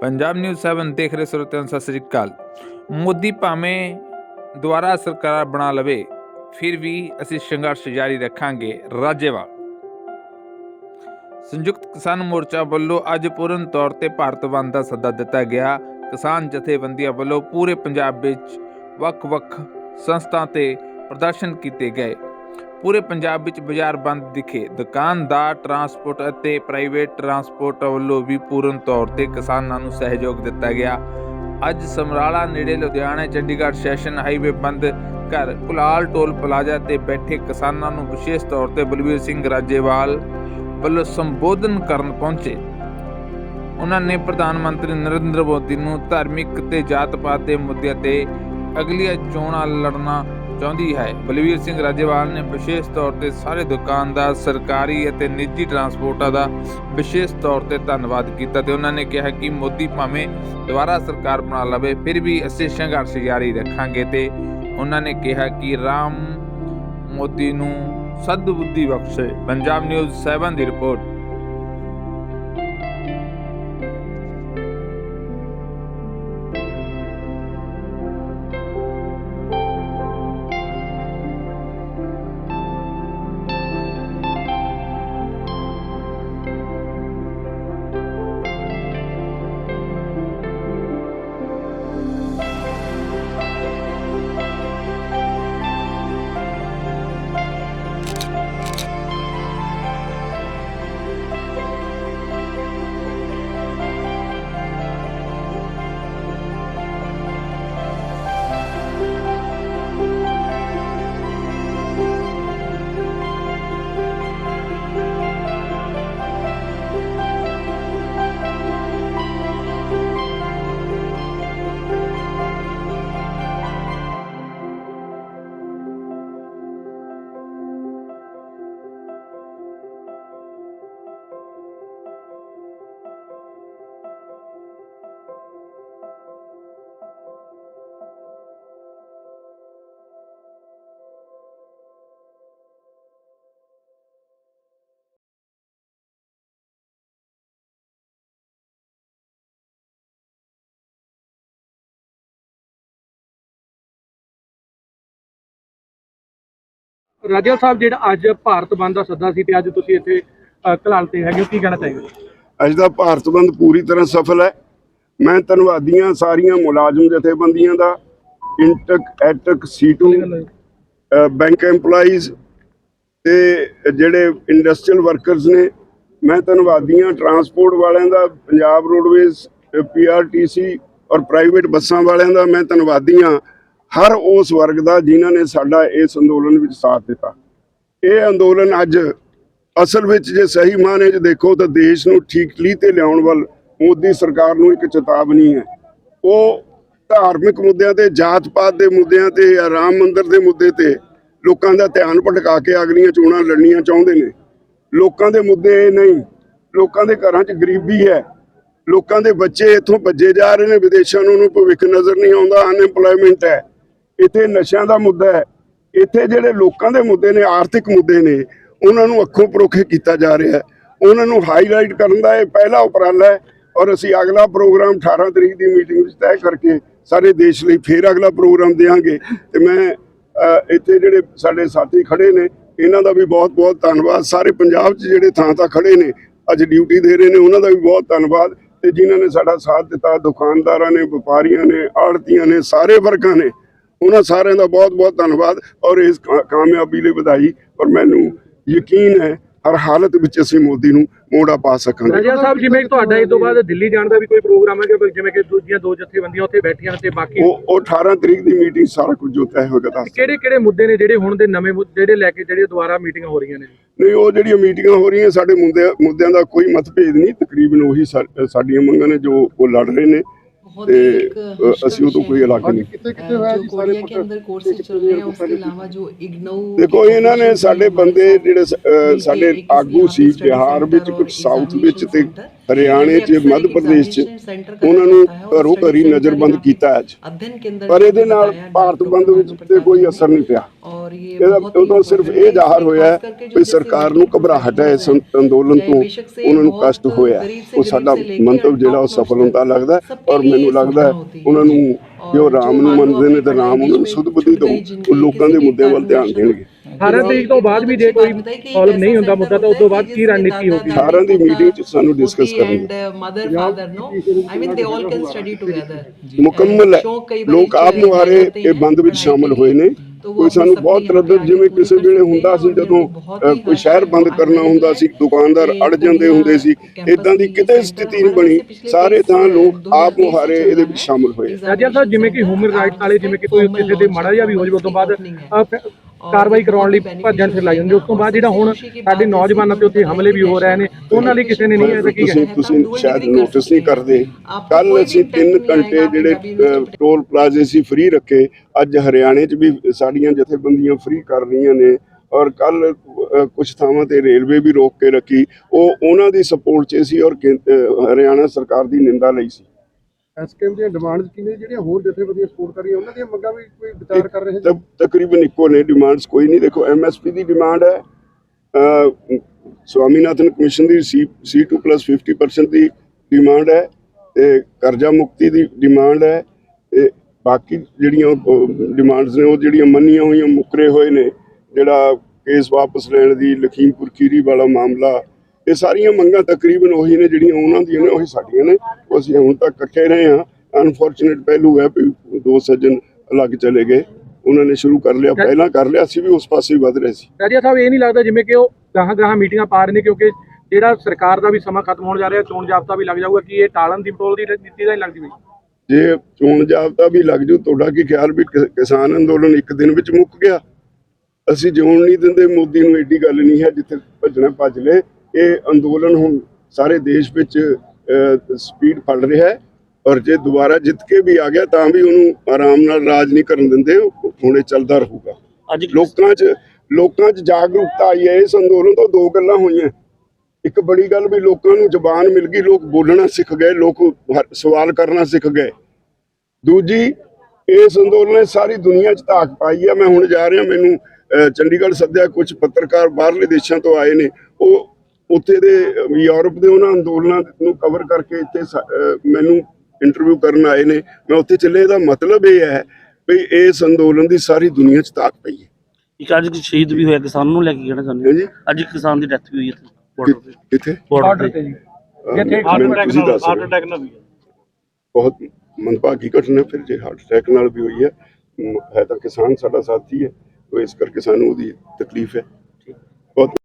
Punjab news 7 ਦੇਖ ਰਹੇ ਸਰੋਤਿਆਂ ਸਤਿ ਸ੍ਰੀ ਅਕਾਲ। ਮੋਦੀ ਭਾਵੇਂ ਦੁਆਰਾ ਸਰਕਾਰ ਬਣਾ ਲਵੇ, ਫਿਰ ਵੀ ਅਸੀਂ ਸੰਘਰਸ਼ ਜਾਰੀ ਰੱਖਾਂਗੇ ਰਾਜੇਵਾਲ। ਸੰਯੁਕਤ ਕਿਸਾਨ ਮੋਰਚਾ ਵੱਲੋਂ ਅੱਜ ਪੂਰਨ ਤੌਰ ਤੇ ਭਾਰਤ ਬੰਦ ਦਾ ਸੱਦਾ ਦਿੱਤਾ ਗਿਆ। ਕਿਸਾਨ ਜਥੇਬੰਦੀਆਂ ਵੱਲੋਂ ਪੂਰੇ ਪੰਜਾਬ ਵਿੱਚ ਵੱਖ-ਵੱਖ ਸੰਸਥਾ ਤੇ ਪ੍ਰਦਰਸ਼ਨ ਕੀਤੇ ਗਏ। ਪੂਰੇ ਪੰਜਾਬ ਵਿੱਚ ਬਾਜ਼ਾਰ ਬੰਦ ਦਿਖੇ। ਦੁਕਾਨਦਾਰ ਟਰਾਂਸਪੋਰਟ ਅਤੇ ਪ੍ਰਾਈਵੇਟ ਟਰਾਂਸਪੋਰਟ ਵੱਲੋਂ ਵੀ ਪੂਰਨ ਤੌਰ ਤੇ ਕਿਸਾਨਾਂ ਨੂੰ ਸਹਿਯੋਗ ਦਿੱਤਾ ਗਿਆ। ਅੱਜ ਸਮਰਾਲਾ ਨੇੜੇ ਲੁਧਿਆਣਾ, ਚੰਡੀਗੜ੍ਹ ਸੈਸ਼ਨ ਹਾਈਵੇ ਬੰਦ। ਕਰ ਕੁਲਾਲ ਟੋਲ ਪਲਾਜ਼ਾ ਤੇ ਬੈਠੇ ਕਿਸਾਨਾਂ ਨੂੰ ਵਿਸ਼ੇਸ਼ ਤੌਰ ਤੇ ਬਲਵੀਰ ਸਿੰਘ ਰਾਜੇਵਾਲ ਵੱਲੋਂ ਸੰਬੋਧਨ ਕਰਨ ਪਹੁੰਚੇ। ਉਹਨਾਂ ਨੇ ਪ੍ਰਧਾਨ ਮੰਤਰੀ ਨਰਿੰਦਰ ਮੋਦੀ ਨੂੰ ਧਾਰਮਿਕ ਤੇ ਜਾਤ-ਪਾਤ ਦੇ ਮੁੱਦਿਆਂ ਤੇ ਅਗਲੀਆਂ ਚੋਣਾਂ ਲੜਨਾ ਚਾਹੁੰਦੀ ਹੈ। ਬਲਵੀਰ ਸਿੰਘ ਰਾਜੇਵਾਲ ਨੇ ਵਿਸ਼ੇਸ਼ ਤੌਰ ਤੇ ਸਾਰੇ ਦੁਕਾਨਦਾਰ, ਸਰਕਾਰੀ ਅਤੇ ਨਿੱਜੀ ਟਰਾਂਸਪੋਰਟਾਂ ਦਾ ਵਿਸ਼ੇਸ਼ ਤੌਰ ਤੇ ਧੰਨਵਾਦ ਕੀਤਾ ਤੇ ਉਹਨਾਂ ਨੇ ਕਿਹਾ ਕਿ ਮੋਦੀ ਭਾਵੇਂ ਦੁਬਾਰਾ ਸਰਕਾਰ ਬਣਾ ਲਵੇ, ਫਿਰ ਵੀ ਅਸੀਂ ਸੰਘਰਸ਼ ਜਾਰੀ ਰੱਖਾਂਗੇ ਤੇ ਉਹਨਾਂ ਨੇ ਕਿਹਾ ਕਿ ਰਾਮ ਮੋਦੀ ਨੂੰ ਸਦਬੁੱਧੀ ਬਖਸ਼ੇ। ਪੰਜਾਬ ਨਿਊਜ਼ 7 ਦੀ ਰਿਪੋਰਟ। ਰਾਜਾ ਸਾਹਿਬ, ਜਿਹੜਾ ਅੱਜ ਭਾਰਤ ਬੰਦ ਦਾ ਸੱਦਾ ਸੀ ਤੇ ਅੱਜ ਤੁਸੀਂ ਇੱਥੇ ਕਲਾਲ ਤੇ ਹੈਗੇ ਹੋ, ਕੀ ਕਹਿਣਾ ਚਾਹੀਦੇ ਅੱਜ ਦਾ ਭਾਰਤ ਬੰਦ ਪੂਰੀ ਤਰ੍ਹਾਂ ਸਫਲ ਹੈ। ਮੈਂ ਧੰਨਵਾਦੀਆਂ ਸਾਰੀਆਂ ਮੁਲਾਜ਼ਮ ਜਥੇਬੰਦੀਆਂ ਦਾ, ਇੰਟਕ, ਐਟਕ, ਸੀਟੂ ਬੈਂਕ EMPLOYEES ਤੇ ਜਿਹੜੇ ਇੰਡਸਟਰੀਅਲ ਵਰਕਰਸ ਨੇ, ਮੈਂ ਧੰਨਵਾਦੀਆਂ ਟਰਾਂਸਪੋਰਟ ਵਾਲਿਆਂ ਦਾ, ਪੰਜਾਬ ਰੋਡਵੇਜ਼ ਪੀਆਰਟੀਸੀ ਔਰ ਪ੍ਰਾਈਵੇਟ ਬੱਸਾਂ ਵਾਲਿਆਂ ਦਾ, ਮੈਂ ਧੰਨਵਾਦੀਆਂ ਹਰ ਉਸ ਵਰਗ ਦਾ ਜਿਨ੍ਹਾਂ ਨੇ ਸਾਡਾ ਇਸ ਅੰਦੋਲਨ ਵਿੱਚ ਸਾਥ ਦਿੱਤਾ। ਇਹ ਅੰਦੋਲਨ ਅੱਜ ਅਸਲ ਵਿੱਚ ਜੇ ਸਹੀ ਮਾਅਨੇ 'ਚ ਦੇਖੋ ਤਾਂ ਦੇਸ਼ ਨੂੰ ਠੀਕ ਲੀ ਤੇ ਲਿਆਉਣ ਵੱਲ ਮੋਦੀ ਸਰਕਾਰ ਨੂੰ ਇੱਕ ਚੇਤਾਵਨੀ ਹੈ। ਉਹ ਧਾਰਮਿਕ ਮੁੱਦਿਆਂ ਤੇ, ਜਾਤ-ਪਾਤ ਦੇ ਮੁੱਦਿਆਂ ਤੇ ਜਾਂ ਰਾਮ ਮੰਦਿਰ ਦੇ ਮੁੱਦੇ ਤੇ ਲੋਕਾਂ ਦਾ ਧਿਆਨ ਭਟਕਾ ਕੇ ਅਗਲੀਆਂ ਚੋਣਾਂ ਲੜਨੀਆਂ ਚਾਹੁੰਦੇ ਨੇ। ਲੋਕਾਂ ਦੇ ਮੁੱਦੇ ਇਹ ਨਹੀਂ, ਲੋਕਾਂ ਦੇ ਘਰਾਂ 'ਚ ਗਰੀਬੀ ਹੈ। ਲੋਕਾਂ ਦੇ ਬੱਚੇ ਇੱਥੋਂ ਭੱਜੇ ਜਾ ਰਹੇ ਨੇ, ਵਿਦੇਸ਼ਾਂ ਨੂੰ ਉਹਨੂੰ ਭਵਿੱਖ ਨਜ਼ਰ ਨਹੀਂ ਆਉਂਦਾ ਅਨਐਮਪਲੋਇਮੈਂਟ ਹੈ। ਇੱਥੇ ਨਸ਼ਿਆਂ ਦਾ ਮੁੱਦਾ ਹੈ। ਇੱਥੇ ਜਿਹੜੇ ਲੋਕਾਂ ਦੇ ਮੁੱਦੇ ਨੇ, ਆਰਥਿਕ ਮੁੱਦੇ ਨੇ, ਉਹਨਾਂ ਨੂੰ ਅੱਖੋਂ ਪਰੋਖੇ ਕੀਤਾ ਜਾ ਰਿਹਾ ਹੈ। ਉਹਨਾਂ ਨੂੰ ਹਾਈਲਾਈਟ ਕਰਨ ਦਾ ਇਹ ਪਹਿਲਾ ਉਪਰਾਲਾ ਹੈ ਔਰ ਅਸੀਂ ਅਗਲਾ ਪ੍ਰੋਗਰਾਮ 18 ਤਰੀਕ ਦੀ ਮੀਟਿੰਗ ਵਿੱਚ ਤੈਅ ਕਰਕੇ ਸਾਰੇ ਦੇਸ਼ ਲਈ ਫੇਰ ਅਗਲਾ ਪ੍ਰੋਗਰਾਮ ਦੇਵਾਂਗੇ ਤੇ ਮੈਂ ਇੱਥੇ ਜਿਹੜੇ ਸਾਡੇ ਸਾਥੀ ਖੜੇ ਨੇ, ਇਹਨਾਂ ਦਾ ਵੀ ਬਹੁਤ ਬਹੁਤ ਧੰਨਵਾਦ। ਸਾਰੇ ਪੰਜਾਬ 'ਚ ਜਿਹੜੇ ਥਾਂ ਥਾਂ ਖੜੇ ਨੇ, ਅੱਜ ਡਿਊਟੀ ਦੇ ਰਹੇ ਨੇ, ਉਹਨਾਂ ਦਾ ਵੀ ਬਹੁਤ ਧੰਨਵਾਦ। ਤੇ ਜਿਨ੍ਹਾਂ ਨੇ ਸਾਡਾ ਸਾਥ ਦਿੱਤਾ, ਦੁਕਾਨਦਾਰਾਂ ਨੇ, ਵਪਾਰੀਆਂ ਨੇ, ਆੜਤੀਆਂ ਨੇ, ਸਾਰੇ ਵਰਗਾਂ ਨੇ ਉਹਨਾਂ ਸਾਰਿਆਂ ਦਾ ਬਹੁਤ-ਬਹੁਤ ਧੰਨਵਾਦ ਔਰ ਇਸ ਕਾਮਯਾਬੀ ਲਈ ਵਧਾਈ। ਔਰ ਮੈਨੂੰ ਯਕੀਨ ਹੈ ਹਰ ਹਾਲਤ ਵਿੱਚ ਅਸੀਂ ਮੋਦੀ ਨੂੰ ਮੋੜਾ ਪਾ ਸਕਾਂਗੇ। ਰਾਜਾ ਸਾਹਿਬ ਜਿਵੇਂ ਤੁਹਾਡਾ ਇਸ ਤੋਂ ਬਾਅਦ ਦਿੱਲੀ ਜਾਣ ਦਾ ਵੀ ਕੋਈ ਪ੍ਰੋਗਰਾਮ ਹੈ ਕਿ ਜਿਵੇਂ ਕਿ ਦੂਜੀਆਂ ਦੋ ਜਥੇਬੰਦੀਆਂ ਉੱਥੇ ਬੈਠੀਆਂ ਤੇ ਬਾਕੀ ਉਹ 18 ਤਰੀਕ ਦੀ ਮੀਟਿੰਗ ਸਾਰਾ ਕੁਝ ਜੋਤਾ ਹੈ ਹੋਗਾ ਦੱਸ ਕਿਹੜੇ ਕਿਹੜੇ ਮੁੱਦੇ ਨੇ ਜਿਹੜੇ ਹੁਣ ਦੇ ਨਵੇਂ ਜਿਹੜੇ ਲੈ ਕੇ ਜਿਹੜੇ ਦੁਬਾਰਾ ਮੀਟਿੰਗਾਂ ਹੋ ਰਹੀਆਂ ਨੇ? ਨਹੀਂ ਉਹ ਜਿਹੜੀਆਂ ਮੀਟਿੰਗਾਂ ਹੋ ਰਹੀਆਂ ਸਾਡੇ ਮੁੱਦਿਆਂ ਦਾ ਕੋਈ ਮਤਭੇਦ ਨਹੀਂ। ਤਕਰੀਬਨ ਉਹੀ ਸਾਡੀਆਂ ਮੰਗਾਂ ਨੇ ਜੋ ਉਹ ਲੜ ਰਹੇ ਨੇ। ਤੇ ही एक ਅ, ਅਸੀਂ ਉਹ ਤੋਂ ਕੋਈ ਅਲੱਗ ਨਹੀਂ कितने कितने जो कोरिया के अंदर कोर्सेज चल रहे हैं उसके अलावा जो इग्नोउ ਦੇਖੋ ਇਹਨਾਂ ਨੇ ਸਾਡੇ ਬੰਦੇ ਜਿਹੜੇ ਸ- ਅ, ਸਾਡੇ ਆਗੂ ਸੀ ਬਿਹਾਰ ਵਿੱਚ ਕੁਝ ਸਾਊਥ ਵਿੱਚ ਤੇ ਹਰਿਆਣੇ 'ਚ ਮੱਧ ਪ੍ਰਦੇਸ਼ 'ਚ ਉਹਨਾਂ ਨੂੰ ਘਰੋਂ ਘਰੀ ਨਜ਼ਰਬੰਦ ਕੀਤਾ ਅੱਜ ਪਰ ਇਹਦੇ ਨਾਲ ਭਾਰਤ ਬੰਦ ਵਿੱਚ ਤੇ ਕੋਈ ਅਸਰ ਨਹੀਂ ਪਿਆ। ਇਹਦਾ ਉਦੋਂ ਸਿਰਫ ਇਹ ਜ਼ਾਹਰ ਹੋਇਆ ਕਿ ਸਰਕਾਰ ਨੂੰ ਘਬਰਾਹਟ ਹੈ ਇਸ ਅੰਦੋਲਨ ਤੋਂ ਉਹਨਾਂ ਨੂੰ ਕਸ਼ਟ ਹੋਇਆ ਉਹ ਸਾਡਾ ਮੰਤਵ ਜਿਹੜਾ ਉਹ ਸਫਲ ਹੁੰਦਾ ਲੱਗਦਾ ਔਰ ਮੈਨੂੰ ਲੱਗਦਾ ਉਹਨਾਂ ਨੂੰ ਜੋ ਰਾਮ ਨੂੰ ਮੰਨਦੇ ਨੇ ਤੇ ਰਾਮ ਉਹਨਾਂ ਨੂੰ ਸੁਧ ਬੁੱਧੀ ਦੋ ਉਹ ਲੋਕਾਂ ਦੇ ਮੁੱਦਿਆਂ ਵੱਲ ਧਿਆਨ ਦੇਣਗੇ। 18 ਤਰੀਕ ਤੋਂ ਬਾਅਦ ਵੀ ਜੇ ਕੋਈ ਸੋਲਵ ਨਹੀਂ ਹੁੰਦਾ ਮੁੱਦਾ ਤਾਂ ਉਸ ਤੋਂ ਬਾਅਦ ਕੀ ਰਣਨੀਤੀ ਹੋਗੀ 18 ਦੀ ਮੀਟਿੰਗ 'ਚ ਸਾਨੂੰ ਡਿਸਕਸ ਕਰਨੀ ਹੈ। And mother father no I mean they all can study together ਮੁਕੰਮਲ ਲੋਕ ਆਪ ਨੂੰ ਹਾਰੇ ਇਹ ਬੰਦ ਵਿੱਚ ਸ਼ਾਮਲ ਹੋਏ ਨੇ। ਕੋਈ ਸਾਨੂੰ ਬਹੁਤ ਤਰਦਦ ਜਿਵੇਂ ਕਿਸੇ ਵੇਲੇ ਹੁੰਦਾ ਸੀ ਜਦੋਂ ਕੋਈ ਸ਼ਹਿਰ ਬੰਦ ਕਰਨਾ ਹੁੰਦਾ ਸੀ ਦੁਕਾਨਦਾਰ ਅੜ ਜਾਂਦੇ ਹੁੰਦੇ ਸੀ। ਇਦਾਂ ਦੀ ਕਿਤੇ ਸਥਿਤੀ ਨਹੀਂ ਬਣੀ। ਸਾਰੇ ਤਾਂ ਲੋਕ ਆਪ ਮੁਹਾਰੇ ਇਹਦੇ ਵਿੱਚ ਸ਼ਾਮਲ ਹੋਏ। ਰਾਜਾ ਸਾਹਿਬ ਜਿਵੇਂ ਕਿ ਹਿਊਮਨ ਰਾਈਟਸ ਵਾਲੇ ਜਿਵੇਂ ਕਿ ਕੋਈ ਕਿਸੇ ਦੇ ਮਾੜਾ ਜਿਹਾ ਵੀ ਹੋ ਜਾਵੇ ਉਸ ਤੋਂ ਬਾਅਦ ਕਾਰਵਾਈ ਕਰਾਉਣ ਲਈ ਭੱਜਣ ਫਿਰ ਲੱਗ ਜਾਂਦੇ ਉਸ ਤੋਂ ਬਾਅਦ ਜਿਹੜਾ ਹੁਣ ਸਾਡੇ ਨੌਜਵਾਨਾਂ ਤੇ ਉੱਥੇ ਹਮਲੇ ਵੀ ਹੋ ਰਹੇ ਨੇ ਉਹਨਾਂ ਲਈ ਕਿਸੇ ਨੇ ਨਹੀਂ ਐਸਾ ਕੀ ਤੁਸੀਂ ਤੁਸੀਂ ਸ਼ਾਇਦ ਨੋਟਿਸ ਨਹੀਂ ਕਰਦੇ। ਕੱਲ ਅਸੀਂ 3 ਘੰਟੇ ਜਿਹੜੇ ਟੋਲ ਪਲਾਜ਼ੇ ਸੀ ਫ੍ਰੀ ਰੱਖੇ। ਅੱਜ ਹਰਿਆਣੇ 'ਚ ਵੀ ਸਾਡੀਆਂ ਜਥੇਬੰਦੀਆਂ ਫ੍ਰੀ ਕਰ ਰਹੀਆਂ ਨੇ। ਔਰ ਕੱਲ ਕੁਝ ਥਾਵਾਂ ਤੇ ਰੇਲਵੇ ਵੀ ਰੋਕ ਕੇ ਰੱਖੀ। ਉਹ ਉਹਨਾਂ ਦੀ ਸਪੋਰਟ 'ਚ ਸੀ ਔਰ ਹਰਿਆਣਾ ਸਰਕਾਰ ਦੀ ਨਿੰਦਾ ਲਈ ਸੀ। ਐਸਕੇਐਮ ਦੀਆਂ ਡਿਮਾਂਡਸ ਕਿਵੇਂ ਜਿਹੜੀਆਂ ਹੋਰ ਜਥੇਬੰਦੀਆਂ ਸਪੋਰਟ ਕਰ ਰਹੀਆਂ ਉਹਨਾਂ ਦੀਆਂ ਮੰਗਾਂ ਵੀ ਕੋਈ ਵਿਚਾਰ ਕਰ ਰਹੇ ਨੇ? ਤਕ- ਤਕਰੀਬਨ ਇੱਕੋ ਨੇ ਡਿਮਾਂਡਸ ਕੋਈ ਨਹੀਂ। ਦੇਖੋ ਐਮਐਸਪੀ ਦੀ ਡਿਮਾਂਡ ਹੈ। ਸਵਾਮੀਨਾਥਨ ਕਮਿਸ਼ਨ ਦੀ ਸੀ C2 50% ਦੀ ਡਿਮਾਂਡ ਹੈ ਤੇ ਕਰਜ਼ਾ ਮੁਕਤੀ ਦੀ ਡਿਮਾਂਡ ਹੈ ਤੇ ਬਾਕੀ ਜਿਹੜੀਆਂ ਡਿਮਾਂਡਸ ਨੇ ਉਹ ਜਿਹੜੀਆਂ ਮੰਨੀਆਂ ਹੋਈਆਂ ਮੁਕਰੇ ਹੋਏ ਨੇ ਜਿਹੜਾ ਕੇਸ ਵਾਪਸ ਲੈਣ ਦੀ ਲਖੀਮਪੁਰ ਖੀਰੀ ਵਾਲਾ ਮਾਮਲਾ ਇਹ ਸਾਰੀਆਂ ਮੰਗਾਂ ਤਕਰੀਬਨ ਉਹੀ ਨੇ ਜਿਹੜੀਆਂ ਉਹਨਾਂ ਦੀਆਂ ਨੇ ਉਹੀ ਸਾਡੀਆਂ ਨੇ। ਅਸੀਂ ਹੁਣ ਤੱਕ ਇਕੱਠੇ ਰਹੇ ਹਾਂ। ਅਨਫੋਰਚੂਨੇਟ ਪਹਿਲੂ ਹੈ ਵੀ ਦੋ ਸੱਜਣ ਅਲੱਗ ਚਲੇ ਗਏ। ਉਹਨਾਂ ਨੇ ਸ਼ੁਰੂ ਕਰ ਲਿਆ ਪਹਿਲਾਂ ਕਰ ਲਿਆ ਅਸੀਂ ਵੀ ਉਸ ਪਾਸੇ ਹੀ ਵਧ ਰਹੇ ਸੀ। ਰਾਜਾ ਸਾਹਿਬ ਇਹ ਨਹੀਂ ਲੱਗਦਾ ਜਿਵੇਂ ਕਿ ਉਹ ਗਾਹਾਂ ਗਾਹਾਂ ਮੀਟਿੰਗਾਂ ਪਾ ਰਹੇ ਨੇ ਕਿਉਂਕਿ ਜਿਹੜਾ ਸਰਕਾਰ ਦਾ ਵੀ ਸਮਾਂ ਖਤਮ ਹੋਣ ਜਾ ਰਿਹਾ ਚੋਣ ਜਾਬਤਾ ਵੀ ਲੱਗ ਜਾਊਗਾ ਕਿ ਇਹ ਟਾਲਣ ਦੀ ਪਟੋਲ ਦੀ ਨੀਤੀ ਦਾ ਹੀ ਲੱਗਦੀ ਬਈ ਜੇ ਚੋਣ ਜਾਬਤਾ ਵੀ ਲੱਗ ਜੂ ਤੁਹਾਡਾ ਕੀ ਖਿਆਲ ਵੀ ਕਿ- ਕਿਸਾਨ ਅੰਦੋਲਨ ਇੱਕ ਦਿਨ ਵਿੱਚ ਮੁੱਕ ਗਿਆ? ਅਸੀਂ ਜਿਉਣ ਨਹੀਂ ਦਿੰਦੇ ਮੋਦੀ ਨੂੰ ਏਡੀ ਗੱਲ ਨਹੀਂ ਹੈ ਜਿੱਥੇ ਭੱਜਣਾ ਭੱਜ ਲੇ ਇਹ ਅੰਦੋਲਨ ਹੁਣ ਸਾਰੇ ਦੇਸ਼ ਵਿੱਚ ਸਪੀਡ ਫੜ ਰਿਹਾ ਹੈ। ਔਰ ਜੇ ਦੁਬਾਰਾ ਜਿੱਤ ਕੇ ਵੀ ਆ ਗਿਆ ਤਾਂ ਵੀ ਉਹਨੂੰ ਆਰਾਮ ਨਾਲ ਰਾਜ ਨਹੀਂ ਕਰਨ ਦਿੰਦੇ ਹੁਣੇ ਚੱਲਦਾ ਰਹੂਗਾ। ਅੱਜ ਲੋਕਾਂ 'ਚ ਲੋਕਾਂ 'ਚ ਜਾਗਰੂਕਤਾ ਆਈ ਹੈ। ਇਸ ਅੰਦੋਲਨ ਤੋਂ ਦੋ ਗੱਲਾਂ ਹੋਈਆਂ। ਇੱਕ ਬੜੀ ਗੱਲ ਵੀ ਲੋਕਾਂ ਨੂੰ ਜ਼ੁਬਾਨ ਮਿਲ ਗਈ ਲੋਕ ਬੋਲਣਾ ਸਿੱਖ ਗਏ ਲੋਕ ਸਵਾਲ ਕਰਨਾ ਸਿੱਖ ਗਏ। ਦੂਜੀ ਇਸ ਅੰਦੋਲਨ ਨੇ ਸਾਰੀ ਦੁਨੀਆ 'ਚ ਧਾਕ ਪਾਈ ਹੈ। ਮੈਂ ਹੁਣ ਜਾ ਰਿਹਾ ਮੈਨੂੰ ਚੰਡੀਗੜ੍ਹ ਸੱਦਿਆ ਕੁਝ ਪੱਤਰਕਾਰ ਬਾਹਰਲੇ ਦੇਸ਼ਾਂ ਤੋਂ ਆਏ ਨੇ। ਉਹ ਉੱਥੇ ਦੇ ਯੂਰਪ ਦੇ ਉਹਨਾਂ ਅੰਦੋਲਨਾਂ ਨੂੰ ਕਵਰ ਕਰਕੇ ਇੱਥੇ ਮੈਨੂੰ ਇੰਟਰਵਿਊ ਕਰਨ ਆਏ ਨੇ। ਮੈਂ ਉੱਥੇ ਚੱਲੇ ਇਹਦਾ ਮਤਲਬ ਇਹ ਹੈ ਵੀ ਇਸ ਅੰਦੋਲਨ ਦੀ ਸਾਰੀ ਦੁਨੀਆ 'ਚ ਧਾਕ ਪਈ ਹੈ। ਇੱਕ ਅੱਜ ਇੱਕ ਸ਼ਹੀਦ ਵੀ ਹੋਇਆ ਕਿਸਾਨ ਨੂੰ ਲੈ ਕੇ ਕਹਿਣਾ ਚਾਹੁੰਦੇ ਹਾਂਜੀ। ਅੱਜ ਇੱਕ ਕਿਸਾਨ ਦੀ ਡੈਥ ਵੀ ਹੋਈ ਹੈ ਬਾਰਡਰ ਤੇ। ਕਿੱਥੇ? ਬਾਰਡਰ ਤੇ। ਜੀ। ਜਿੱਥੇ ਮੈਨੂੰ ਤੁਸੀਂ ਦੱਸ ਰਹੇ ਹੋ। ਬਹੁਤ ਮੰਦਭਾਗੀ ਘਟਨਾ ਫਿਰ ਜੇ ਹਾਰਟ ਅਟੈਕ ਨਾਲ ਵੀ ਹੋਈ ਹੈ ਹੈ ਤਾਂ ਕਿਸਾਨ ਸਾਡਾ ਸਾਥੀ ਹੈ ਉਹ ਇਸ ਕਰਕੇ ਸਾਨੂੰ ਉਹਦੀ ਤਕਲੀਫ ਹੈ। ਬਹੁਤ